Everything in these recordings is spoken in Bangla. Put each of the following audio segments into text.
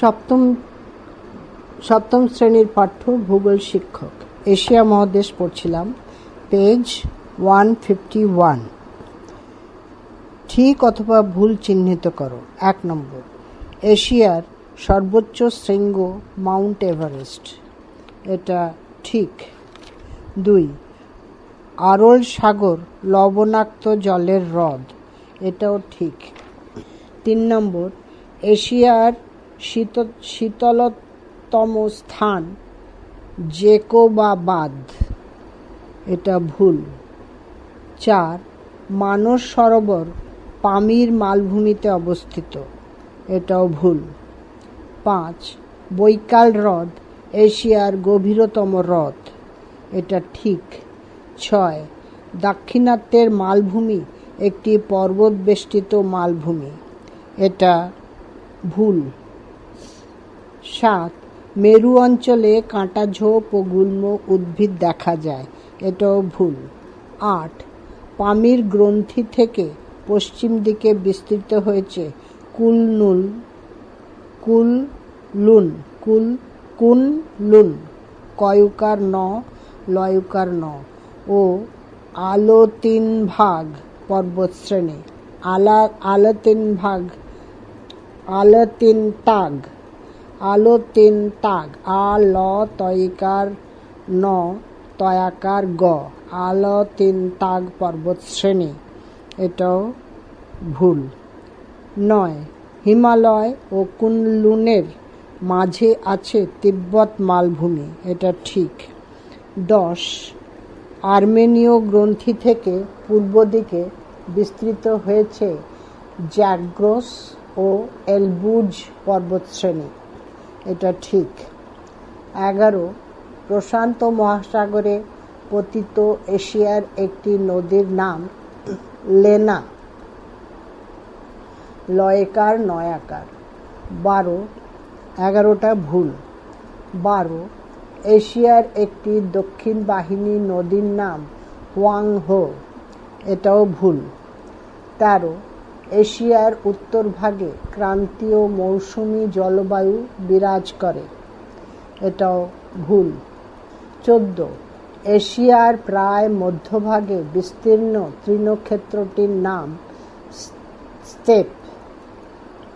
সপ্তম সপ্তম শ্রেণির পাঠ্য ভূগোল শিক্ষক। এশিয়া মহাদেশ পড়ছিলাম। Page one fifty one. ঠিক অথবা ভুল চিহ্নিত করো। এক নম্বর। এশিয়ার সর্বোচ্চ শৃঙ্গ মাউন্ট এভারেস্ট। এটা ঠিক। দুই। আরল সাগর লবণাক্ত জলের হ্রদ। এটাও ঠিক। তিন নম্বর। এশিয়ার শীত শীতলতম স্থান জেকোবাবাদ। এটা ভুল। চার, মানস সরোবর পামির মালভূমিতে অবস্থিত। এটাও ভুল। পাঁচ, বৈকাল হ্রদ এশিয়ার গভীরতম হ্রদ। এটা ঠিক। ছয়, দাক্ষিণাত্যের মালভূমি একটি পর্বত বেষ্টিত মালভূমি। এটা ভুল। সাত, মেরু অঞ্চলে কাঁটাঝোপ ও গুল্ম উদ্ভিদ দেখা যায়। এটাও ভুল। আট, পামির গ্রন্থি থেকে পশ্চিম দিকে বিস্তৃত হয়েছে কুলনুল কুল লুন কুল কুন লুন কয়ুকার ন, লয়ুকার ন ও আলো তিন ভাগ পর্বতশ্রেণী আলা আলো তিন ভাগ আলো তিন তাগ। আলো তিন তাগ, আ, ল তয়িকার ন, তয়াকার, গ। আলো তিন তাগ পর্বত শ্রেণি, এটাও ভুল। নয়, হিমালয় ও কুনলুনের মাঝে আছে তিব্বত মালভূমি, এটা ঠিক। দশ, আর্মেনীয় গ্রন্থি থেকে পূর্ব দিকে বিস্তৃত হয়েছে জ্যাগ্রোস ও এলবুজ পর্বতশ্রেণী এটা ঠিক। এগারো, প্রশান্ত মহাসাগরে পতিত এশিয়ার একটি নদীর নাম লেনা। লয়কার নয়াকার। বারো, এগারোটা ভুল। বারো, এশিয়ার একটি দক্ষিণ বাহিনী নদীর নাম হোয়াংহো। এটাও ভুল। তেরো এশিয়ার উত্তর ভাগে ক্রান্তীয় মৌসুমি জলবায়ু বিরাজ করে। এটাও ভুল। চোদ্দ। এশিয়ার প্রায় মধ্যভাগে বিস্তীর্ণ তৃণক্ষেত্রটির নাম স্টেপ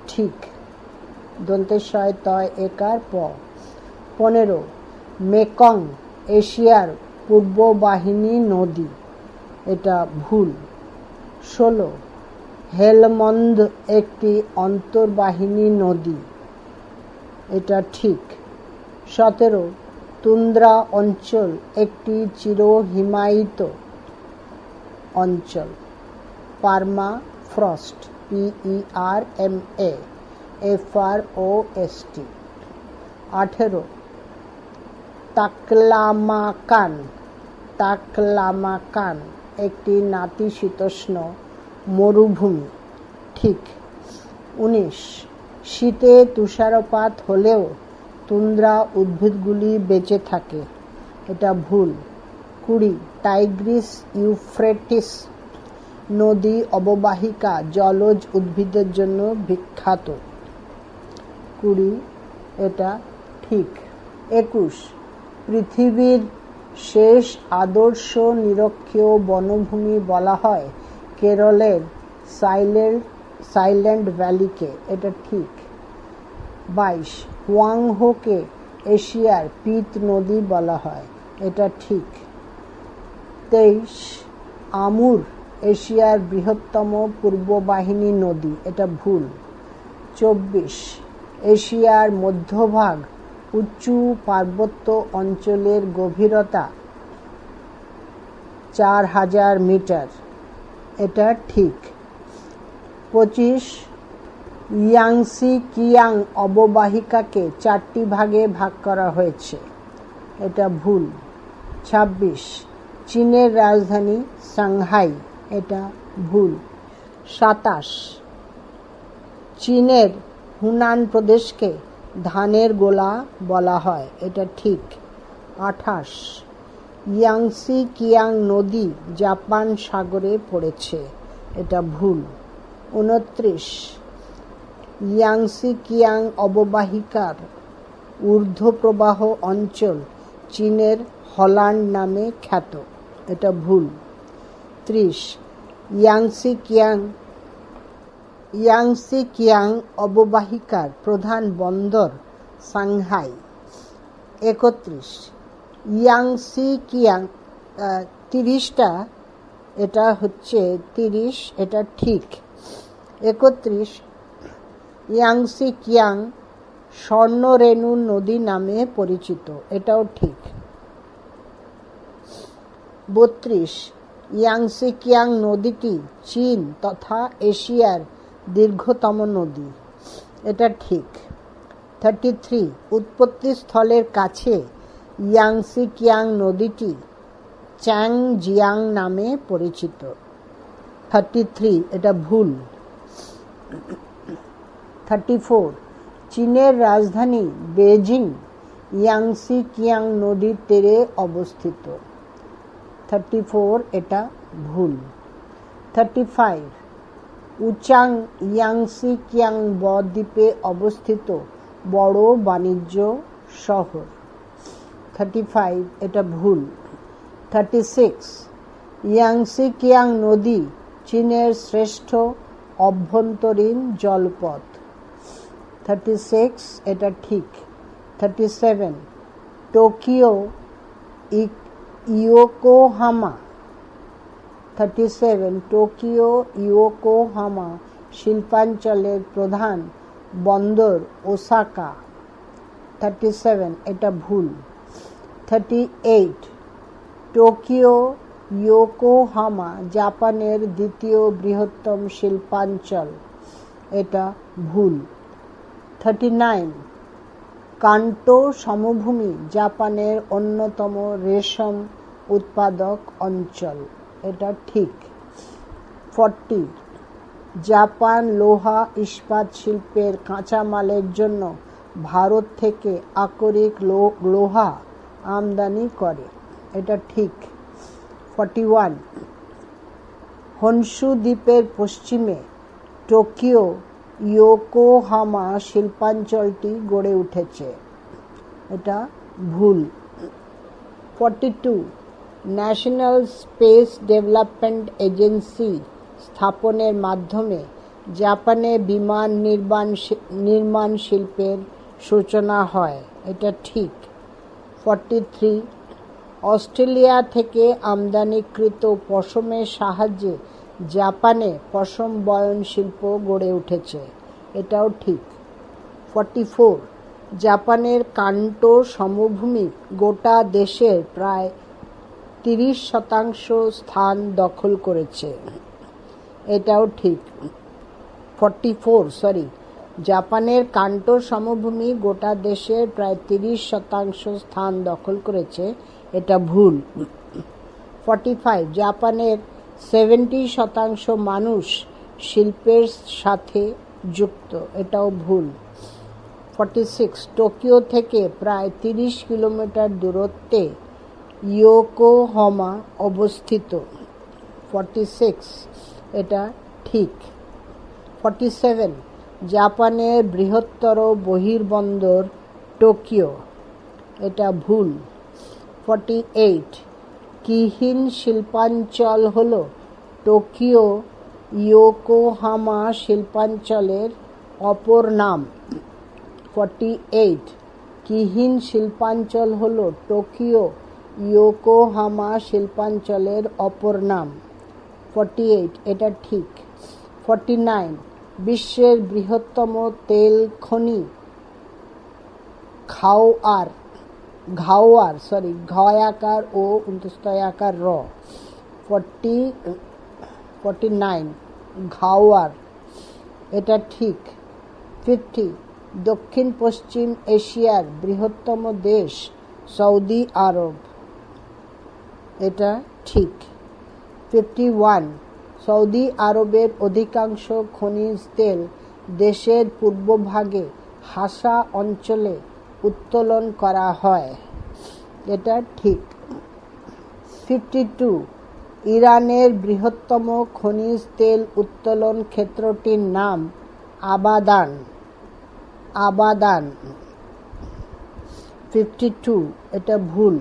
ঠিক। দন্তেশয় তয় একার প। পনেরো। মেকং, এশিয়ার পূর্ব বাহিনী নদী। এটা ভুল। ষোলো। হেলমন্দ একটি অন্তর্বাহিনী নদী। এটা ঠিক। সতেরো, তুন্দ্রা অঞ্চল একটি চিরহিমায়িত অঞ্চল। Permafrost P E R M, A F R O S. T, Taklamakan Taklamakan একটি নাতিশীতোষ্ণ মরুভূমি। ঠিক, উনিশ। শীতে তুষারপাত হলেও তুন্দ্রা উদ্ভিদগুলি বেঁচে থাকে। এটা ভুল। কুড়ি, টাইগ্রিস ইউফ্রেটিস নদী অববাহিকা জলজ উদ্ভিদের জন্য বিখ্যাত। কুড়ি, এটা ঠিক। একুশ, পৃথিবীর শেষ আদর্শ নিরক্ষীয় বনভূমি বলা হয় কেরলের সাইলেন্ট সাইলেন্ট ভ্যালিকে, এটা ঠিক। বাইশ, হোয়াংহোকে এশিয়ার পিত নদী বলা হয়, এটা ঠিক। তেইশ, আমুর এশিয়ার বৃহত্তম পূর্ব বাহিনী নদী, এটা ভুল। চব্বিশ, এশিয়ার মধ্যভাগ উঁচু পার্বত্য অঞ্চলের গভীরতা চার হাজার মিটার। এটা ঠিক। পঁচিশ, ইয়াংসি কিয়াং অববাহিকাকে চারটি ভাগে ভাগ করা হয়েছে। এটা ভুল। ছাব্বিশ, চীনের রাজধানী সাংহাই। এটা ভুল। সাতাশ, চীনের হুনান প্রদেশকে ধানের গোলা বলা হয়। এটা ঠিক। আঠাশ ইয়াংসি কিয়াং নদী জাপান সাগরে পড়েছে। এটা ভুল। উনত্রিশ। ইয়াংসি কিয়াং অববাহিকার ঊর্ধ্বপ্রবাহ অঞ্চল চীনের হল্যান্ড নামে খ্যাত। এটা ভুল। ত্রিশ। ইয়াংসি কিয়াং ইয়াংসি কিয়াং অববাহিকার প্রধান বন্দর সাংহাই। একত্রিশ। ইয়াংসি কিয়াং তিরিশটা, এটা হচ্ছে তিরিশ, এটা ঠিক। একত্রিশ, ইয়াংসি কিয়াং স্বর্ণরেণু নদী নামে পরিচিত, এটাও ঠিক। বত্রিশ, ইয়াংসি কিয়াং নদীটি চীন তথা এশিয়ার দীর্ঘতম নদী, এটা ঠিক। থার্টি থ্রি, উৎপত্তিস্থলের কাছে ইয়াংসি কিয়াং নদীটি চ্যাং জিয়াং নামে পরিচিত। থার্টি থ্রি এটা ভুল। থার্টি ফোর চীনের রাজধানী বেজিং ইয়াংসি কিয়াং নদীর তীরে অবস্থিত। থার্টি ফোর এটা ভুল। Thirty five Wuchang Yangtze Kiang বদ্বীপে অবস্থিত বড় বাণিজ্য শহর। থার্টি ফাইভ এটা ভুল। থার্টি সিক্স ইয়াংসি কিয়াং নদী, চীনের শ্রেষ্ঠ অভ্যন্তরীণ জলপথ। থার্টি সিক্স এটা ঠিক। Thirty seven Tokyo Yokohama. Thirty seven Tokyo, Yokohama, শিল্পাঞ্চলের প্রধান বন্দর ওসাকা। থার্টি সেভেন এটা ভুল। থার্টি এইট টোকিও ইয়োকোহামা জাপানের দ্বিতীয় বৃহত্তম শিল্পাঞ্চল। এটা ভুল। থার্টি নাইন কান্টো সমভূমি জাপানের অন্যতম রেশম উৎপাদক অঞ্চল। এটা ঠিক। ফর্টি জাপান লোহা ইস্পাত শিল্পের কাঁচামালের জন্য ভারত থেকে আকরিক লোহা আমদানি করে। এটা ঠিক। Forty one. হনসু দ্বীপের পশ্চিমে টোকিও, ইয়োকোহামা শিল্পাঞ্চলটি গড়ে উঠেছে। এটা ভুল। Forty two. National Space Development Agency স্থাপনের মাধ্যমে জাপানে বিমান নির্মাণ নির্মাণ শিল্পের সূচনা হয়। এটা ঠিক। ফর্টি থ্রি অস্ট্রেলিয়া থেকে আমদানিকৃত পশমের সাহায্যে জাপানে পশম বয়ন শিল্প গড়ে উঠেছে। এটাও ঠিক। ফর্টি ফোর জাপানের কান্টো সমভূমি গোটা দেশের প্রায় তিরিশ শতাংশ স্থান দখল করেছে। এটাও ঠিক। ফর্টি ফোর সরি জাপানের কান্টো সমভূমি গোটা দেশের প্রায় তিরিশ শতাংশ স্থান দখল করেছে, এটা ভুল। ফর্টি ফাইভ, জাপানের সেভেন্টি শতাংশ মানুষ শিল্পের সাথে যুক্ত, এটাও ভুল। ফর্টি সিক্স, টোকিও থেকে প্রায় তিরিশ কিলোমিটার দূরত্বে ইয়োকোহমা অবস্থিত। ফর্টি সিক্স, এটা ঠিক। ফর্টি সেভেন জাপানের বৃহত্তর বহির্বন্দর টোকিও। এটা ভুল। Forty eight. কিহীন শিল্পাঞ্চল হল টোকিও ইয়োকোহামা শিল্পাঞ্চলের অপর নাম। Forty eight. কিহীন শিল্পাঞ্চল হল টোকিও ইয়োকোহামা শিল্পাঞ্চলের অপর নাম। Forty eight. এটা ঠিক। Forty nine. বিশ্বের বৃহত্তম তেল খনি খাওয়ার ঘাওয়ার সরি ঘয়াকার ও উন্তস্তয়াকার র। ফর্টি ফর্টি নাইন ঘাওয়ার, এটা ঠিক। ফিফটি দক্ষিণ, পশ্চিম এশিয়ার বৃহত্তম দেশ সৌদি আরব। এটা ঠিক। ফিফটি ওয়ান সৌদি আরবের অধিকাংশ খনিজ তেল দেশের পূর্বভাগে হাসা অঞ্চলে উত্তোলন করা হয়। এটা ঠিক। ফিফটি টু, ইরানের বৃহত্তম খনিজ তেল উত্তোলন ক্ষেত্রটির নাম আবাদান। আবাদান। ফিফটি টু, এটা ভুল।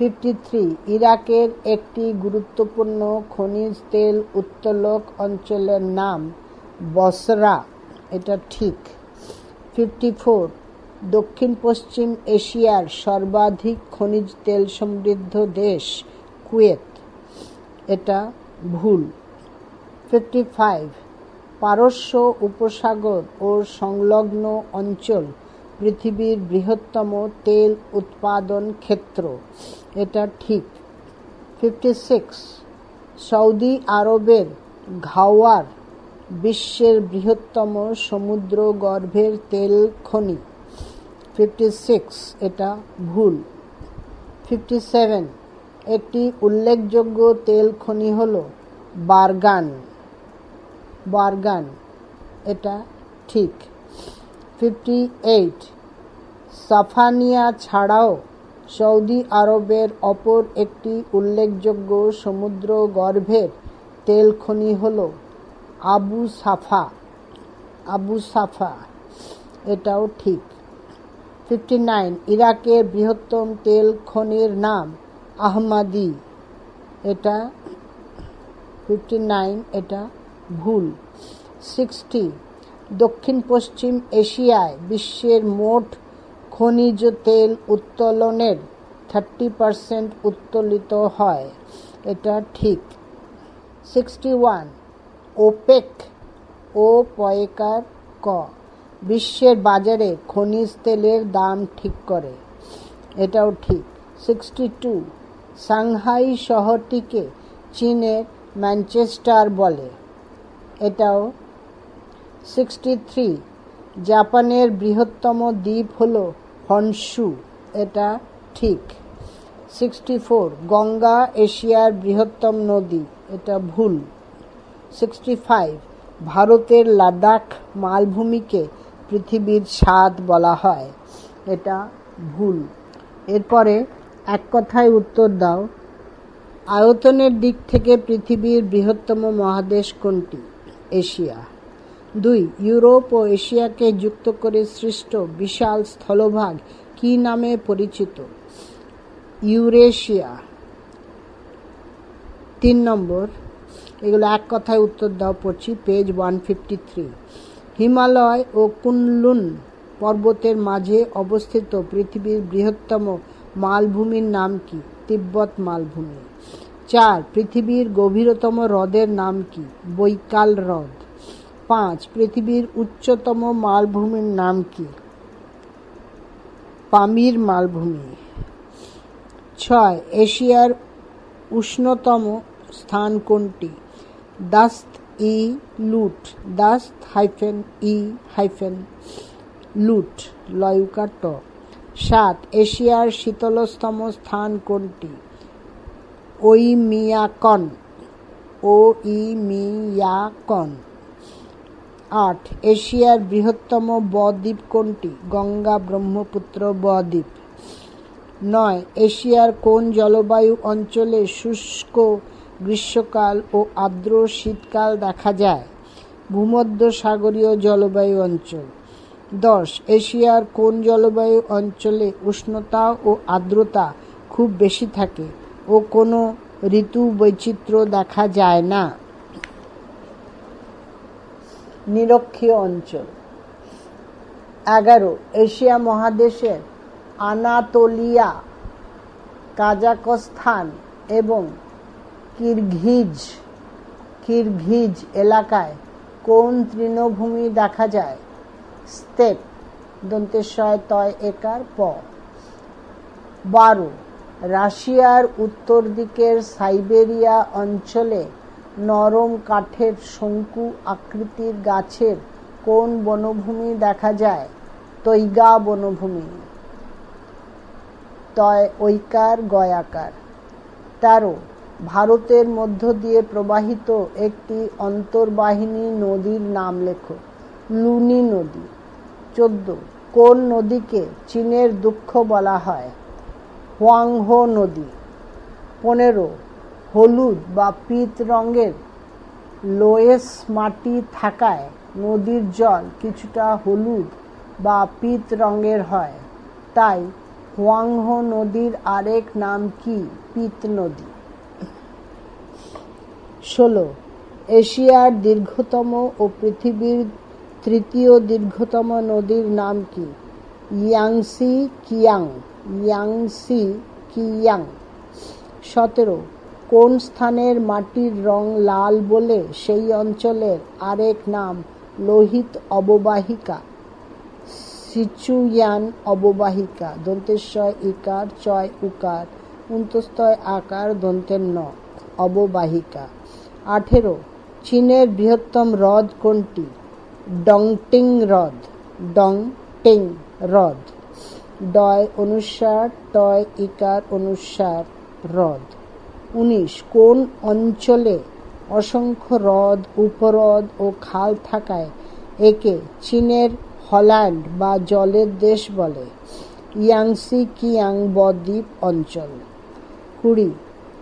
ফিফটি থ্রি, ইরাকের একটি গুরুত্বপূর্ণ খনিজ তেল উত্তোলক অঞ্চলের নাম বসরা, এটা ঠিক। ফিফটি ফোর দক্ষিণ পশ্চিম এশিয়ার সর্বাধিক খনিজ তেল সমৃদ্ধ দেশ, কুয়েত, এটা ভুল। ফিফটি ফাইভ, পারস্য উপসাগর ও সংলগ্ন অঞ্চল পৃথিবীর বৃহত্তম তেল উৎপাদন ক্ষেত্র। এটা ঠিক। ফিফটি সিক্স, সৌদি আরবের ঘাওয়ার বিশ্বের বৃহত্তম সমুদ্র গর্ভের তেল খনি। ফিফটি সিক্স, এটা ভুল। ফিফটি সেভেন, একটি উল্লেখযোগ্য তেল খনি হল বারগান। বারগান, এটা ঠিক। Fifty eight. সাফানিয়া ছাড়াও সৌদি আরবের অপর একটি উল্লেখযোগ্য সমুদ্র গর্ভের তেল খনি হল আবু সাফা। আবু সাফা, এটাও ঠিক। ফিফটি নাইন, ইরাকের বৃহত্তম তেল খনির নাম আহমাদি। এটা ফিফটি নাইন, এটা ভুল। সিক্সটি দক্ষিণ পশ্চিম এশিয়ায় বিশ্বের মোট খনিজ তেল উত্তোলনের থার্টি পারসেন্ট উত্তোলিত হয়। এটা ঠিক। সিক্সটি ওয়ান, ওপেক ও পয়কার ক। বিশ্বের বাজারে খনিজ তেলের দাম ঠিক করে। এটাও ঠিক। সিক্সটি টু, সাংহাই শহরটিকে চীনের ম্যানচেস্টার বলে। এটাও সিক্সটি থ্রি জাপানের বৃহত্তম দ্বীপ হল হনসু, এটা ঠিক। সিক্সটি ফোর গঙ্গা এশিয়ার বৃহত্তম নদী, এটা ভুল। সিক্সটি ফাইভ ভারতের লাদাখ মালভূমিকে পৃথিবীর স্বাদ বলা হয়, এটা ভুল। এরপরে এক কথায় উত্তর দাও। আয়তনের দিক থেকে পৃথিবীর বৃহত্তম মহাদেশ কোনটি? এশিয়া। দুই, ইউরোপ ও এশিয়াকে যুক্ত করে সৃষ্ট বিশাল স্থলভাগ কি নামে পরিচিত? ইউরেশিয়া। তিন নম্বর, এগুলো এক কথায় উত্তর দাও, পড়ছি, page one fifty three. Himalaya ও কুনলুন পর্বতের মাঝে অবস্থিত পৃথিবীর বৃহত্তম মালভূমির নাম কি? তিব্বত মালভূমি। চার, পৃথিবীর গভীরতম হ্রদের নাম কি? বৈকাল হ্রদ। পাঁচ, পৃথিবীর উচ্চতম মালভূমির নাম কি? পামির মালভূমি। ছয়, এশিয়ার উষ্ণতম স্থান কোনটি? দাস্ত ই লুট, দাস্ত হাইফেন ই হাইফেন লুট, লয়ুকার ট। সাত, এশিয়ার শীতলতম স্থান কোনটি? ওই মিয়াকন ও ই মিয়াকন আট, এশিয়ার বৃহত্তম বদ্বীপ কোনটি? গঙ্গা, ব্রহ্মপুত্র, বদ্বীপ। নয়, এশিয়ার কোন জলবায়ু অঞ্চলে শুষ্ক গ্রীষ্মকাল ও আর্দ্র শীতকাল দেখা যায়? ভূমধ্য সাগরীয় জলবায়ু অঞ্চল। দশ, এশিয়ার কোন জলবায়ু অঞ্চলে উষ্ণতা ও আর্দ্রতা খুব বেশি থাকে ও কোনো ঋতু বৈচিত্র্য দেখা যায় না? নিরক্ষীয় অঞ্চল। এগারো, এশিয়া মহাদেশের আনাতোলিয়া কাজাকস্থান এবং কিরঘিজ কিরঘিজ এলাকায় কোন তৃণভূমি দেখা যায়? স্টেপ দন্তেশ্বয় তয় একার প। বারো, রাশিয়ার উত্তর দিকের সাইবেরিয়া অঞ্চলে নরম কাঠের শঙ্কু আকৃতির গাছের কোন বনভূমি দেখা যায়? তৈগা বনভূমি। তয় ঐকার গয়াকার। তেরো, ভারতের মধ্য দিয়ে প্রবাহিত একটি অন্তর্বাহিনী নদীর নাম লেখো, লুনি নদী। চোদ্দ, কোন নদীকে চীনের দুঃখ বলা হয়? হোয়াংহো নদী। পনেরো হলুদ বা পিত রঙের লোয়েস মাটি থাকায় নদীর জল কিছুটা হলুদ বা পিত রঙের হয়। তাই হোয়াংহো নদীর আরেক নাম কি? পিত নদী। ষোলো। এশিয়ার দীর্ঘতম ও পৃথিবীর তৃতীয় দীর্ঘতম নদীর নাম কি? Yangtze Kiang. Yangtze Kiang. সতেরো। কোন স্থানের মাটির রং লাল বলে সেই অঞ্চলের আরেক নাম লোহিত অববাহিকা সিচুয়ান অববাহিকা দন্তেশ্বয় ইকার চয় উকার উন্তস্তয় আকার, দন্তের ন, অববাহিকা। আঠেরো, চীনের বৃহত্তম হ্রদ কোনটি? ডংটিং হ্রদ ডং টিং হ্রদ। ডয় অনুসার টয় ইকার অনুসার হ্রদ। উনিশ, কোন অঞ্চলে অসংখ্য হ্রদ, উপহ্রদ ও খাল থাকায় একে চীনের হল্যান্ড বা জলের দেশ বলে? ইয়াংসি কিয়াং বদ্বীপ অঞ্চল। কুড়ি,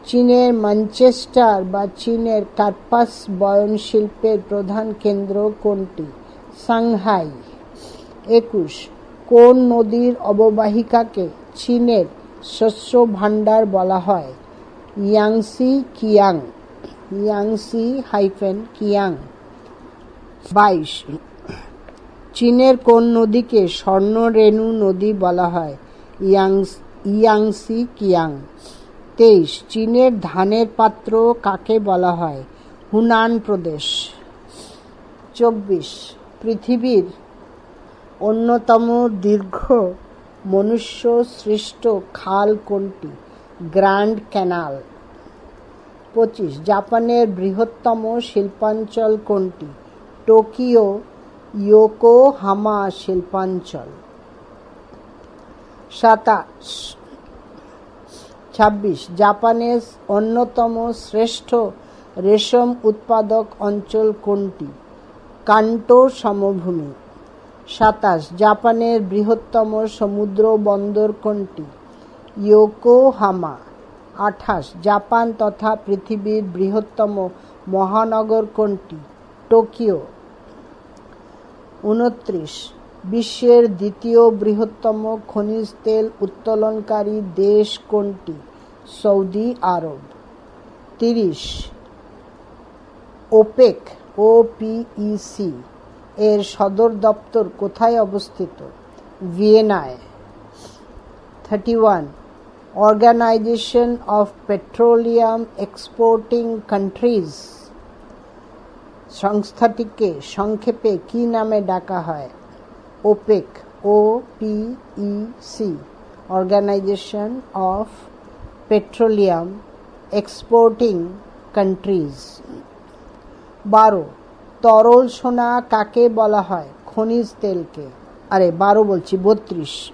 চীনের ম্যানচেস্টার বা চীনের কার্পাস বয়ন শিল্পের প্রধান কেন্দ্র কোনটি? সাংহাই। একুশ, কোন নদীর অববাহিকাকে চীনের শস্য ভাণ্ডার বলা হয়? Yangtze Kiang Yangtze hyphen Kiang বাইশ চীনের কোন নদীকে স্বর্ণরেণু নদী বলা হয়? ইয়াংস ইয়াংসি কিয়াং তেইশ, চীনের ধানের পাত্র কাকে বলা হয়? হুনান প্রদেশ। চব্বিশ, পৃথিবীর অন্যতম দীর্ঘ মনুষ্য সৃষ্ট খাল কোনটি? Grand canal. পঁচিশ, জাপানের বৃহত্তম শিল্পাঞ্চল কোনটি? টোকিও, ইয়োকোহামা শিল্পাঞ্চল। সাতাশ, ছাব্বিশ, জাপানের অন্যতম শ্রেষ্ঠ রেশম উৎপাদক অঞ্চল কোনটি? কান্টো সমভূমি। সাতাশ, জাপানের বৃহত্তম সমুদ্র বন্দর কোনটি? ইয়োকোহামা, আঠাশ, জাপান তথা পৃথিবীর বৃহত্তম মহানগর কোনটি টোকিও। উনত্রিশ, বিশ্বের দ্বিতীয় বৃহত্তম খনিজ তেল উত্তোলনকারী দেশ কোনটি, সৌদি আরব। তিরিশ, ওপেক ও পিইসি এর সদর দপ্তর কোথায় অবস্থিত, ভিয়েনায়। Thirty one Organization of Petroleum Exporting Countries সংস্থাটিকে সংক্ষেপে কি নামে ডাকা হয়? OPEC O P E C Organization of Petroleum Exporting Countries বারো, তরল সোনা কাকে বলা হয়? খনিজ তেলকে। আরে, বারো বলছি, বত্রিশ।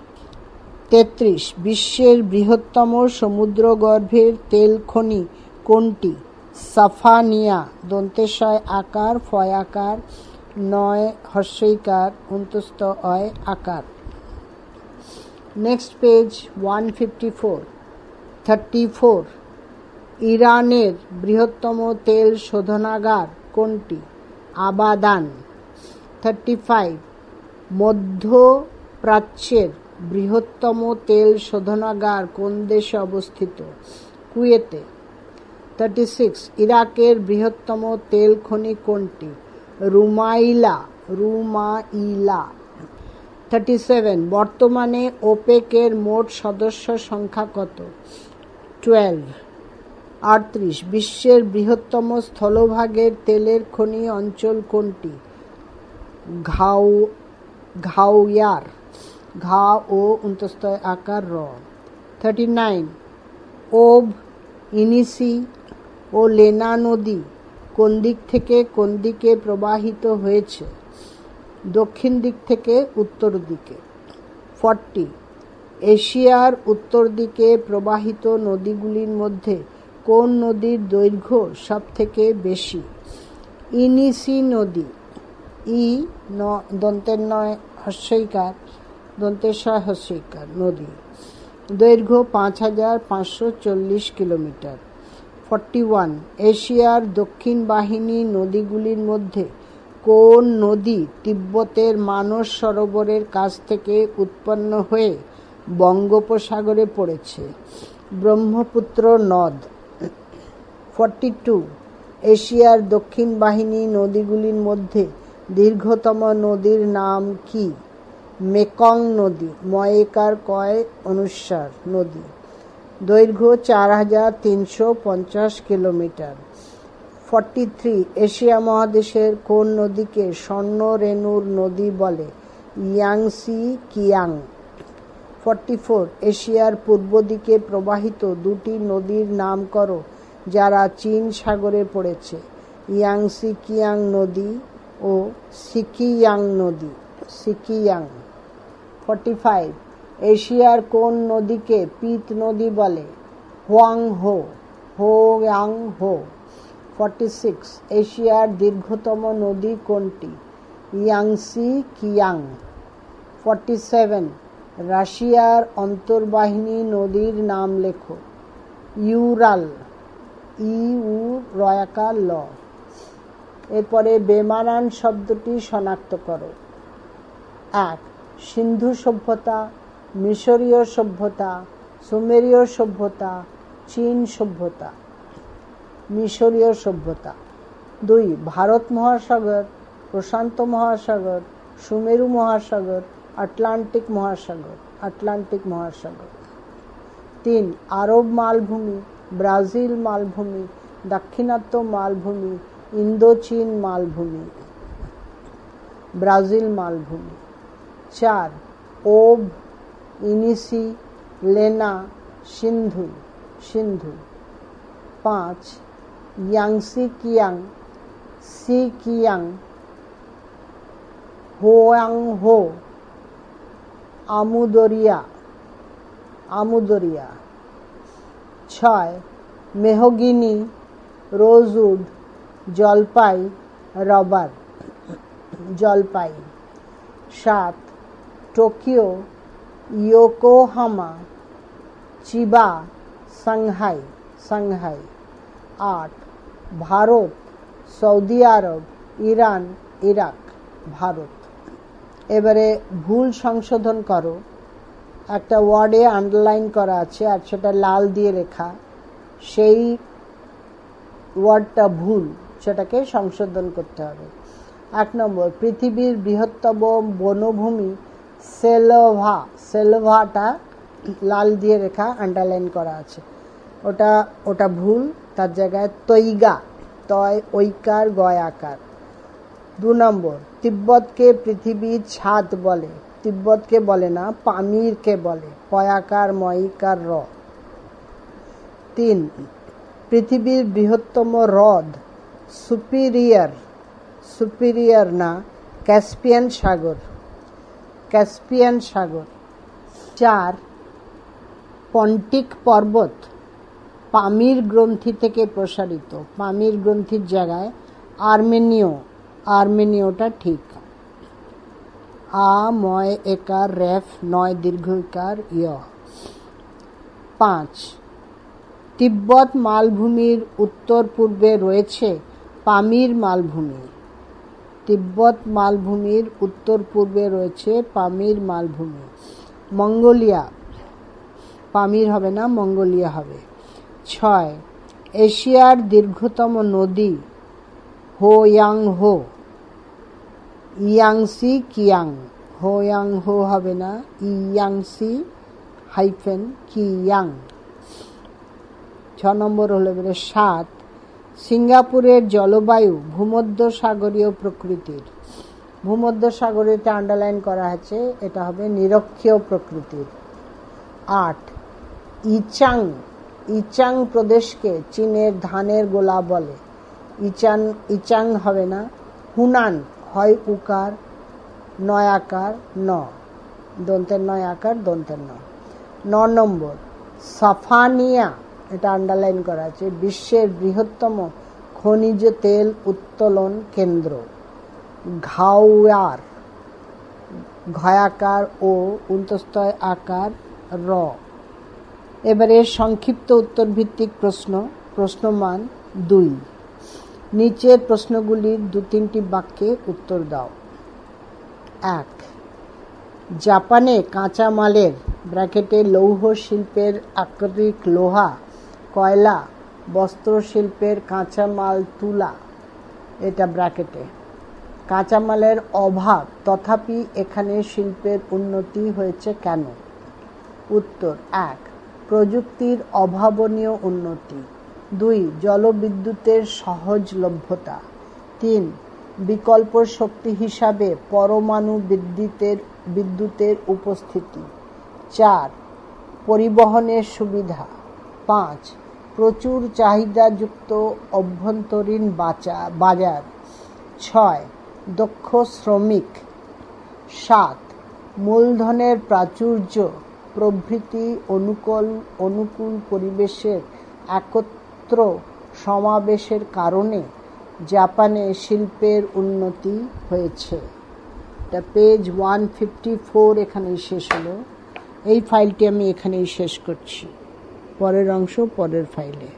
তেত্রিশ, বিশ্বের বৃহত্তম সমুদ্রগর্ভের তেল খনি কোনটি? সাফানিয়া, দন্তেশয় আকার, ফয় আকার, নয় হর্ষইকার, অন্তস্থ অয় আকার। Next page, one fifty four, thirty four, ইরানের বৃহত্তম তেল শোধনাগার কোনটি? আবাদান। থার্টি ফাইভ, মধ্যপ্রাচ্যের বৃহত্তম তেল শোধনাগার কোন দেশে অবস্থিত? কুয়েতে। থার্টি সিক্স ইরাকের বৃহত্তম তেল খনি কোনটি? রুমাইলা রুমাইলা। থার্টি সেভেন বর্তমানে ওপেকের মোট সদস্য সংখ্যা কত? টুয়েলভ আটত্রিশ, বিশ্বের বৃহত্তম স্থলভাগের তেলের খনি অঞ্চল কোনটি? ঘাউ, ঘাউয়ার। ঘা ও অন্তস্তয় আকার র। থার্টি নাইন ওব, ইনিসি ও লেনা নদী কোন দিক থেকে কোন দিকে প্রবাহিত হয়েছে? দক্ষিণ দিক থেকে উত্তর দিকে। ফর্টি এশিয়ার উত্তর দিকে প্রবাহিত নদীগুলির মধ্যে কোন নদীর দৈর্ঘ্য সব থেকে বেশি? ইনিসি নদী। ই ন, দন্তের নয় হস্যইকার দন্তের ছয় নদী। দৈর্ঘ্য পাঁচ হাজার পাঁচশো চল্লিশ কিলোমিটার। ফর্টি ওয়ান, এশিয়ার দক্ষিণ বাহিনী নদীগুলির মধ্যে কোন নদী তিব্বতের মানস সরোবরের কাছ থেকে উৎপন্ন হয়ে বঙ্গোপসাগরে পড়েছে? ব্রহ্মপুত্র নদ। ফর্টি টু, এশিয়ার দক্ষিণ বাহিনী নদীগুলির মধ্যে দীর্ঘতম নদীর নাম কি? মেকং নদী, ময়েকার কয় অনুসার নদী। দৈর্ঘ্য চার হাজার তিনশো পঞ্চাশ কিলোমিটার। ফর্টি থ্রি, এশিয়া মহাদেশের কোন নদীকে স্বর্ণ রেণুর নদী বলে? ইয়াংসি কিয়াং। ফর্টি ফোর, এশিয়ার পূর্ব দিকে প্রবাহিত দুটি নদীর নাম করো, যারা চীন সাগরে পড়েছে। ইয়াংসি কিয়াং নদী ও সিকিয়াং নদী। সিকিয়াং। ফর্টি ফাইভ এশিয়ার কোন নদীকে পিত নদী বলে? হোয়াং হো হো ইয়াং হো। ফর্টি সিক্স এশিয়ার দীর্ঘতম নদী কোনটি? ইয়াংসি, কিয়াং। ফর্টি সেভেন রাশিয়ার অন্তর্বাহিনী নদীর নাম লেখো। ইউরাল ইউ রয়াকার ল এরপরে বেমানান শব্দটি শনাক্ত করো। এক সিন্ধু সভ্যতা, মিশরীয় সভ্যতা, সুমেরীয় সভ্যতা, চীন সভ্যতা। মিশরীয় সভ্যতা। দুই, ভারত মহাসাগর, প্রশান্ত মহাসাগর, সুমেরু মহাসাগর, আটলান্টিক মহাসাগর আটলান্টিক মহাসাগর। তিন, আরব মালভূমি, ব্রাজিল মালভূমি, দাক্ষিণাত্য মালভূমি, ইন্দোচীন মালভূমি, ব্রাজিল মালভূমি। চার ওব ইনিসি লেনা সিন্ধু সিন্ধু পাঁচ Yangtze Kiang Si Kiang Hwang Ho Amu Darya Amu Darya ছয় মেহগিনি রোজউড জলপাই রবার জলপাই সাত Tokyo, Yokohama, Chiba, Shanghai Shanghai. আট, Bharat, Saudi Arab, Iran, Iraq, Bharat. এবারে ভুল সংশোধন করো। একটা ওয়ার্ডে আন্ডারলাইন করা আছে আর সেটা লাল দিয়ে রেখা। সেই ওয়ার্ডটা ভুল, সেটাকে সংশোধন করতে হবে। এক নম্বর, পৃথিবীর বৃহত্তম বনভূমি সেলভা, সেলোভাটা লাল দিয়ে রেখা আন্ডারলাইন করা আছে। ওটা ওটা ভুল, তার জায়গায় তৈগা, তয়, ঐকার গয় আকার দু নম্বর, তিব্বতকে পৃথিবীর ছাদ বলে। তিব্বতকে বলে না, পামিরকে বলে। পয়াকার, ময়িকার, র। তিন, পৃথিবীর বৃহত্তম হ্রদ, সুপিরিয়ার। সুপিরিয়ার না, ক্যাসপিয়ান সাগর। ক্যাসপিয়ান সাগর। চার, পন্টিক পর্বত পামির গ্রন্থি থেকে প্রসারিত। পামির গ্রন্থির জায়গায় আর্মেনীয়, আর্মেনীয়টা ঠিক। আ, ময়, একার, রেফ, নয় দীর্ঘকার ইয় পাঁচ, তিব্বত মালভূমির উত্তর পূর্বে রয়েছে পামির মালভূমি। তিব্বত মালভূমির উত্তর পূর্বে রয়েছে পামির মালভূমি। মঙ্গোলিয়া, পামির হবে না, মঙ্গোলিয়া হবে। ছয়, এশিয়ার দীর্ঘতম নদী হো ইয়াং হো ইয়াংসি কিয়াং। হো ইয়াং হো হবে না, ইয়াংসি হাইফেন কিয়াং। ছ নম্বর হলো এবারে সাত সিঙ্গাপুরের জলবায়ু ভূমধ্য সাগরীয় প্রকৃতির। ভূমধ্য সাগরীয়তে আন্ডারলাইন করা আছে, এটা হবে নিরক্ষীয় প্রকৃতির। আট, ইচাং ইচাং প্রদেশকে চীনের ধানের গোলা বলে। ইচান ইচাং হবে না, হুনান হয় উকার নয় আকার, ন। দন্তের নয় আকার, দন্তের ন নম্বর, সাফানিয়া এটা আন্ডারলাইন করা আছে, বিশ্বের বৃহত্তম খনিজ তেল উত্তোলন কেন্দ্র, ঘাওয়ার, ঘয়াকার ও উন্তস্তয় আকার র। এবারে সংক্ষিপ্ত উত্তর ভিত্তিক প্রশ্ন, প্রশ্নমান দুই। নিচের প্রশ্নগুলির দু তিনটি বাক্যে উত্তর দাও। এক, জাপানে কাঁচামালের ব্র্যাকেটে লৌহ শিল্পের আকরিক লোহা কয়লা, বস্ত্রশিল্পের কাঁচামাল তুলা, এটা ব্র্যাকেটে কাঁচামালের অভাব তথাপি এখানে শিল্পের উন্নতি হয়েছে কেন? উত্তর, এক, প্রযুক্তির অভাবনীয় উন্নতি। দুই, জলবিদ্যুতের সহজলভ্যতা। তিন, বিকল্প শক্তি হিসাবে পরমাণু বিদ্যুতের বিদ্যুতের উপস্থিতি। চার, পরিবহনের সুবিধা। পাঁচ প্রচুর চাহিদাযুক্ত অভ্যন্তরীণ বাচা, বাজার। ছয়, দক্ষ শ্রমিক। সাত, মূলধনের প্রাচুর্য। প্রভৃতি অনুকূল অনুকূল পরিবেশের একত্র সমাবেশের কারণে জাপানে শিল্পের উন্নতি হয়েছে। এটা পেজ ওয়ান ফিফটি ফোর এখানেই শেষ হলো। এই ফাইলটি আমি এখানেই শেষ করছি। পরের অংশ পরের ফাইলে